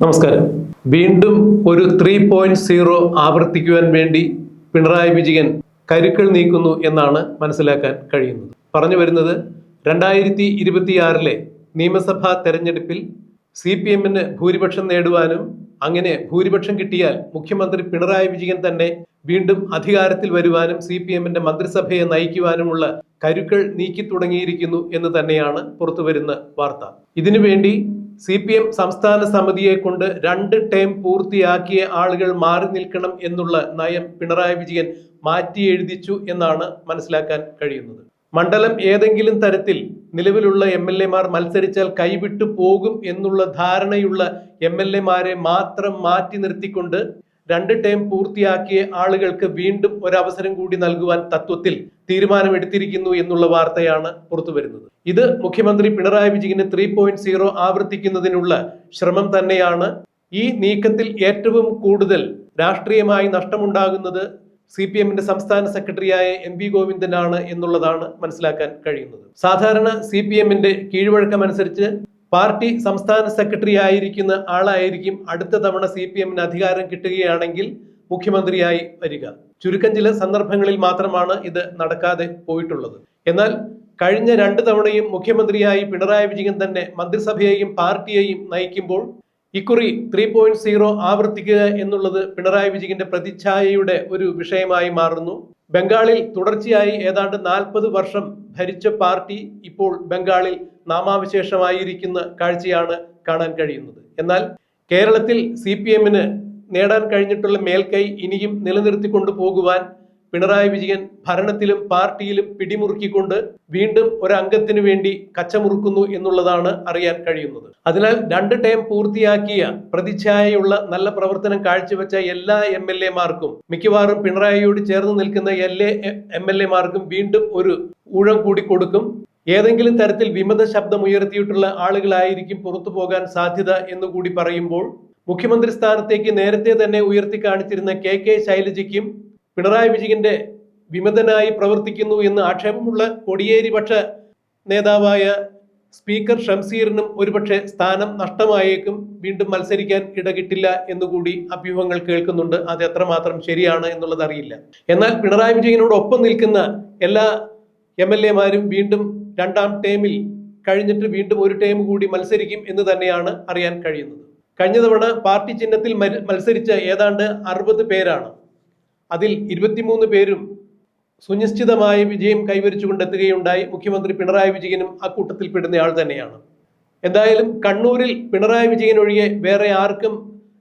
നമസ്കാരം. വീണ്ടും ഒരു ത്രീ പോയിന്റ് സീറോ ആവർത്തിക്കുവാൻ വേണ്ടി പിണറായി വിജയൻ കരുക്കൾ നീക്കുന്നു എന്നാണ് മനസ്സിലാക്കാൻ കഴിയുന്നത്. പറഞ്ഞു വരുന്നത് രണ്ടായിരത്തി ഇരുപത്തിയാറിലെ നിയമസഭാ തെരഞ്ഞെടുപ്പിൽ സി പി എമ്മിന് ഭൂരിപക്ഷം നേടുവാനും അങ്ങനെ ഭൂരിപക്ഷം കിട്ടിയാൽ മുഖ്യമന്ത്രി പിണറായി വിജയൻ തന്നെ വീണ്ടും അധികാരത്തിൽ വരുവാനും സി പി എമ്മിന്റെ മന്ത്രിസഭയെ നയിക്കുവാനുമുള്ള കരുക്കൾ നീക്കി തുടങ്ങിയിരിക്കുന്നു എന്ന് തന്നെയാണ് പുറത്തുവരുന്ന വാർത്ത. ഇതിനുവേണ്ടി സി പി എം സംസ്ഥാന സമിതിയെ കൊണ്ട് രണ്ട് ടേം പൂർത്തിയാക്കിയ ആളുകൾ മാറി നിൽക്കണം എന്നുള്ള നയം പിണറായി വിജയൻ മാറ്റി എഴുതിച്ചു എന്നാണ് മനസ്സിലാക്കാൻ കഴിയുന്നത്. മണ്ഡലം ഏതെങ്കിലും തരത്തിൽ നിലവിലുള്ള എം എൽ എമാർ മത്സരിച്ചാൽ കൈവിട്ടു പോകും എന്നുള്ള ധാരണയുള്ള എം എൽ എമാരെ മാത്രം മാറ്റി നിർത്തിക്കൊണ്ട് രണ്ട് ടേം പൂർത്തിയാക്കിയ ആളുകൾക്ക് വീണ്ടും ഒരവസരം കൂടി നൽകുവാൻ തത്വത്തിൽ തീരുമാനമെടുത്തിരിക്കുന്നു എന്നുള്ള വാർത്തയാണ് പുറത്തു വരുന്നത്. ഇത് മുഖ്യമന്ത്രി പിണറായി വിജയന് ത്രീ പോയിന്റ് സീറോ ആവർത്തിക്കുന്നതിനുള്ള ശ്രമം തന്നെയാണ്. ഈ നീക്കത്തിൽ ഏറ്റവും കൂടുതൽ രാഷ്ട്രീയമായി നഷ്ടമുണ്ടാകുന്നത് സി പി എമ്മിന്റെ സംസ്ഥാന സെക്രട്ടറിയായ എം വി ഗോവിന്ദനാണ് എന്നുള്ളതാണ് മനസ്സിലാക്കാൻ കഴിയുന്നത്. സാധാരണ സി പി എമ്മിന്റെ കീഴ്വഴക്കമനുസരിച്ച് പാർട്ടി സംസ്ഥാന സെക്രട്ടറി ആയിരിക്കുന്ന ആളായിരിക്കും അടുത്ത തവണ സി പി എമ്മിന് അധികാരം കിട്ടുകയാണെങ്കിൽ മുഖ്യമന്ത്രിയായി വരിക. ചുരുക്കം ചില സന്ദർഭങ്ങളിൽ മാത്രമാണ് ഇത് നടക്കാതെ പോയിട്ടുള്ളത്. എന്നാൽ കഴിഞ്ഞ രണ്ട് തവണയും മുഖ്യമന്ത്രിയായി പിണറായി വിജയൻ തന്നെ മന്ത്രിസഭയെയും പാർട്ടിയെയും നയിക്കുമ്പോൾ ഇക്കുറി ത്രീ പോയിന്റ് സീറോ ആവർത്തിക്കുക എന്നുള്ളത് പിണറായി വിജയന്റെ പ്രതിച്ഛായയുടെ ഒരു വിഷയമായി മാറുന്നു. ബംഗാളിൽ തുടർച്ചയായി ഏതാണ്ട് നാൽപ്പത് വർഷം ഭരിച്ച പാർട്ടി ഇപ്പോൾ ബംഗാളിൽ നാമാവിശേഷമായിരിക്കുന്ന കാഴ്ചയാണ് കാണാൻ കഴിയുന്നത്. എന്നാൽ കേരളത്തിൽ സി പി എമ്മിന് നേടാൻ കഴിഞ്ഞിട്ടുള്ള മേൽക്കൈ ഇനിയും നിലനിർത്തിക്കൊണ്ടു പോകുവാൻ പിണറായി വിജയൻ ഭരണത്തിലും പാർട്ടിയിലും പിടിമുറുക്കിക്കൊണ്ട് വീണ്ടും ഒരംഗത്തിന് വേണ്ടി കച്ചമുറുക്കുന്നു എന്നുള്ളതാണ് അറിയാൻ കഴിയുന്നത്. അതിനാൽ രണ്ട് ടൈം പൂർത്തിയാക്കിയ പ്രതിച്ഛായയുള്ള നല്ല പ്രവർത്തനം കാഴ്ചവെച്ച എല്ലാ എം എൽ എമാർക്കും മിക്കവാറും പിണറായിയോട് ചേർന്ന് നിൽക്കുന്ന എല്ലാ എം എൽ എമാർക്കും വീണ്ടും ഒരു ഊഴം കൂടി കൊടുക്കും. ഏതെങ്കിലും തരത്തിൽ വിമത ശബ്ദം ഉയർത്തിയിട്ടുള്ള ആളുകളായിരിക്കും പുറത്തു പോകാൻ സാധ്യത എന്നുകൂടി പറയുമ്പോൾ മുഖ്യമന്ത്രി സ്ഥാനത്തേക്ക് നേരത്തെ തന്നെ ഉയർത്തി കാണിച്ചിരുന്ന കെ കെ ശൈലജയ്ക്കും പിണറായി വിജയന്റെ വിമതനായി പ്രവർത്തിക്കുന്നു എന്ന് ആക്ഷേപമുള്ള കൊടിയേരി പക്ഷ നേതാവായ സ്പീക്കർ ഷംസീറിനും ഒരുപക്ഷെ സ്ഥാനം നഷ്ടമായേക്കും വീണ്ടും മത്സരിക്കാൻ ഇടകിട്ടില്ല എന്നുകൂടി അഭ്യൂഹങ്ങൾ കേൾക്കുന്നുണ്ട്. അത് എത്രമാത്രം ശരിയാണ് എന്നുള്ളത് അറിയില്ല. എന്നാൽ പിണറായി വിജയനോടൊപ്പം നിൽക്കുന്ന എല്ലാ എം എൽ എമാരും വീണ്ടും രണ്ടാം ടേമിൽ കഴിഞ്ഞിട്ട് വീണ്ടും ഒരു ടേം കൂടി മത്സരിക്കും എന്ന് തന്നെയാണ് അറിയാൻ കഴിയുന്നത്. കഴിഞ്ഞ തവണ പാർട്ടി ചിഹ്നത്തിൽ മത്സരിച്ച ഏതാണ്ട് അറുപത് പേരാണ്. അതിൽ ഇരുപത്തിമൂന്ന് പേരും സുനിശ്ചിതമായ വിജയം കൈവരിച്ചുകൊണ്ടെത്തുകയുണ്ടായി. മുഖ്യമന്ത്രി പിണറായി വിജയനും ആ കൂട്ടത്തിൽ പെടുന്നയാൾ തന്നെയാണ്. എന്തായാലും കണ്ണൂരിൽ പിണറായി വിജയൻ ഒഴികെ വേറെ ആർക്കും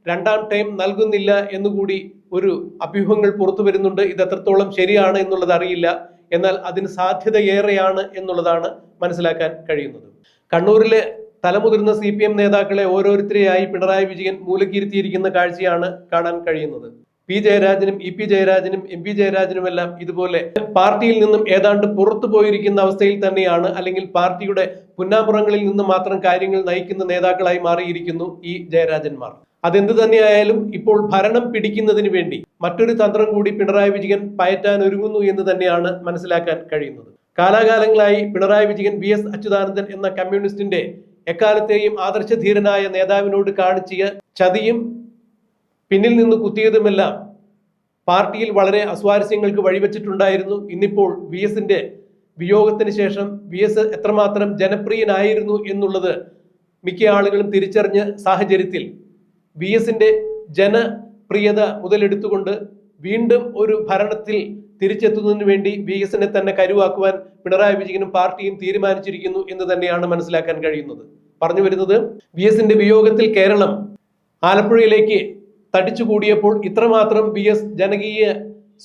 രണ്ടാം ടൈം നൽകുന്നില്ല എന്നുകൂടി ഒരു അഭ്യൂഹങ്ങൾ പുറത്തു വരുന്നുണ്ട് ഇത് എത്രത്തോളം ശരിയാണ് എന്നുള്ളത് അറിയില്ല. എന്നാൽ അതിന് സാധ്യത ഏറെയാണ് എന്നുള്ളതാണ് മനസ്സിലാക്കാൻ കഴിയുന്നത്. കണ്ണൂരിലെ തലമുതിർന്ന സി പി എം നേതാക്കളെ ഓരോരുത്തരെയായി പിണറായി വിജയൻ മൂലക്കിരുത്തിയിരിക്കുന്ന കാഴ്ചയാണ് കാണാൻ കഴിയുന്നത്. പി ജയരാജനും ഇ പി ജയരാജനും എം പി ജയരാജനുമെല്ലാം ഇതുപോലെ പാർട്ടിയിൽ നിന്നും ഏതാണ്ട് പുറത്തു പോയിരിക്കുന്ന അവസ്ഥയിൽ തന്നെയാണ് അല്ലെങ്കിൽ പാർട്ടിയുടെ പുന്നാമ്പുറങ്ങളിൽ നിന്ന് മാത്രം കാര്യങ്ങൾ നയിക്കുന്ന നേതാക്കളായി മാറിയിരിക്കുന്നു ഈ ജയരാജന്മാർ. അതെന്ത് തന്നെയായാലും ഇപ്പോൾ ഭരണം പിടിക്കുന്നതിന് വേണ്ടി മറ്റൊരു തന്ത്രം കൂടി പിണറായി വിജയൻ പയറ്റാൻ ഒരുങ്ങുന്നു എന്ന് തന്നെയാണ് മനസ്സിലാക്കാൻ കഴിയുന്നത്. കാലാകാലങ്ങളായി പിണറായി വിജയൻ വി എസ് അച്യുതാനന്ദൻ എന്ന കമ്മ്യൂണിസ്റ്റിന്റെ എക്കാലത്തെയും ആദർശധീരനായ നേതാവിനോട് കാണിച്ചിയ ചതിയും പിന്നിൽ നിന്ന് കുത്തിയതുമെല്ലാം പാർട്ടിയിൽ വളരെ അസ്വാരസ്യങ്ങൾക്ക് വഴിവെച്ചിട്ടുണ്ടായിരുന്നു. ഇന്നിപ്പോൾ വി എസിന്റെ വിയോഗത്തിന് ശേഷം വി എസ് എത്രമാത്രം ജനപ്രിയനായിരുന്നു എന്നുള്ളത് മിക്ക ആളുകളും തിരിച്ചറിഞ്ഞ സാഹചര്യത്തിൽ വി എസിന്റെ ജനപ്രിയത മുതലെടുത്തുകൊണ്ട് വീണ്ടും ഒരു ഭരണത്തിൽ തിരിച്ചെത്തുന്നതിന് വേണ്ടി വി എസിനെ തന്നെ കരുവാക്കുവാൻ പിണറായി വിജയനും പാർട്ടിയും തീരുമാനിച്ചിരിക്കുന്നു എന്ന് തന്നെയാണ് മനസ്സിലാക്കാൻ കഴിയുന്നത്. പറഞ്ഞു വരുന്നത് വി എസിന്റെ വിയോഗത്തിൽ കേരളം ആലപ്പുഴയിലേക്ക് തടിച്ചുകൂടിയപ്പോൾ ഇത്രമാത്രം വി എസ് ജനകീയ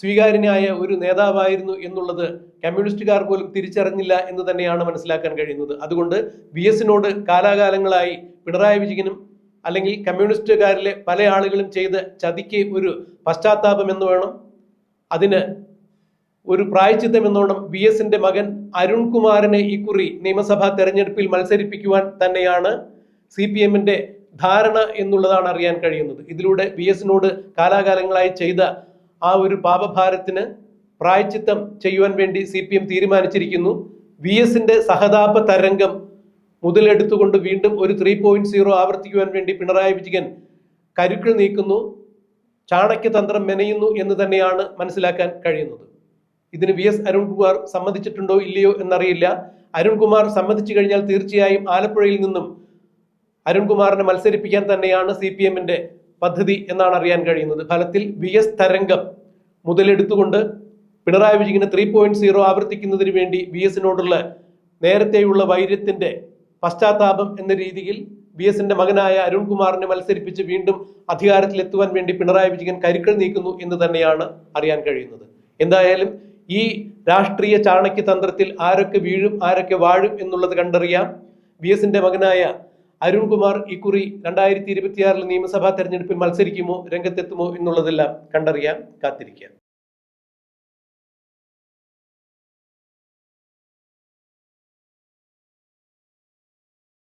സ്വീകാര്യനായ ഒരു നേതാവായിരുന്നു എന്നുള്ളത് കമ്മ്യൂണിസ്റ്റുകാർ പോലും തിരിച്ചറിഞ്ഞില്ല എന്ന് തന്നെയാണ് മനസ്സിലാക്കാൻ കഴിയുന്നത്. അതുകൊണ്ട് വി എസിനോട് കാലാകാലങ്ങളായി പിണറായി വിജയനും അല്ലെങ്കിൽ കമ്മ്യൂണിസ്റ്റുകാരിലെ പല ആളുകളും ചെയ്ത ചതിക്ക് ഒരു പശ്ചാത്താപം എന്ന് വേണം. അതിന് ഒരു പ്രായച്ചിത്തം എന്നോണം വി എസിന്റെ മകൻ അരുൺകുമാറിനെ ഇക്കുറി നിയമസഭാ തെരഞ്ഞെടുപ്പിൽ മത്സരിപ്പിക്കുവാൻ തന്നെയാണ് സി പി എമ്മിന്റെ ധാരണ എന്നുള്ളതാണ് അറിയാൻ കഴിയുന്നത്. ഇതിലൂടെ വി എസിനോട് കാലാകാലങ്ങളായി ചെയ്ത ആ ഒരു പാപഭാരത്തിന് പ്രായച്ചിത്തം ചെയ്യുവാൻ വേണ്ടി സി പി എം തീരുമാനിച്ചിരിക്കുന്നു. വി എസിന്റെ സഹതാപ തരംഗം മുതലെടുത്തുകൊണ്ട് വീണ്ടും ഒരു ത്രീ പോയിന്റ് സീറോ ആവർത്തിക്കുവാൻ വേണ്ടി പിണറായി വിജയൻ കരുക്കൾ നീക്കുന്നു ചാണക്യതന്ത്രം മെനയുന്നു എന്ന് തന്നെയാണ് മനസ്സിലാക്കാൻ കഴിയുന്നത്. ഇതിന് വി എസ് അരുൺകുമാർ സമ്മതിച്ചിട്ടുണ്ടോ ഇല്ലയോ എന്നറിയില്ല. അരുൺകുമാർ സമ്മതിച്ചു കഴിഞ്ഞാൽ തീർച്ചയായും ആലപ്പുഴയിൽ നിന്നും അരുൺകുമാറിനെ മത്സരിപ്പിക്കാൻ തന്നെയാണ് സി പി എമ്മിന്റെ പദ്ധതി എന്നാണ് അറിയാൻ കഴിയുന്നത്. ഫലത്തിൽ വി എസ് തരംഗം മുതലെടുത്തുകൊണ്ട് പിണറായി വിജയന് ത്രീ പോയിന്റ് സീറോ ആവർത്തിക്കുന്നതിന് വേണ്ടി വി എസിനോടുള്ള നേരത്തെയുള്ള വൈര്യത്തിന്റെ പശ്ചാത്താപം എന്ന രീതിയിൽ വി എസിന്റെ മകനായ അരുൺകുമാറിനെ മത്സരിപ്പിച്ച് വീണ്ടും അധികാരത്തിലെത്തുവാൻ വേണ്ടി പിണറായി വിജയൻ കരുക്കൾ നീക്കുന്നു എന്ന് തന്നെയാണ് അറിയാൻ കഴിയുന്നത്. എന്തായാലും ഈ രാഷ്ട്രീയ ചാണക്യ തന്ത്രത്തിൽ ആരൊക്കെ വീഴും ആരൊക്കെ വാഴും എന്നുള്ളത് കണ്ടറിയാം. വി എസിന്റെ മകനായ അരുൺകുമാർ ഇക്കുറി രണ്ടായിരത്തി ഇരുപത്തിയാറിൽ നിയമസഭാ തെരഞ്ഞെടുപ്പിൽ മത്സരിക്കുമോ രംഗത്തെത്തുമോ എന്നുള്ളതെല്ലാം കണ്ടറിയാം കാത്തിരിക്കാം.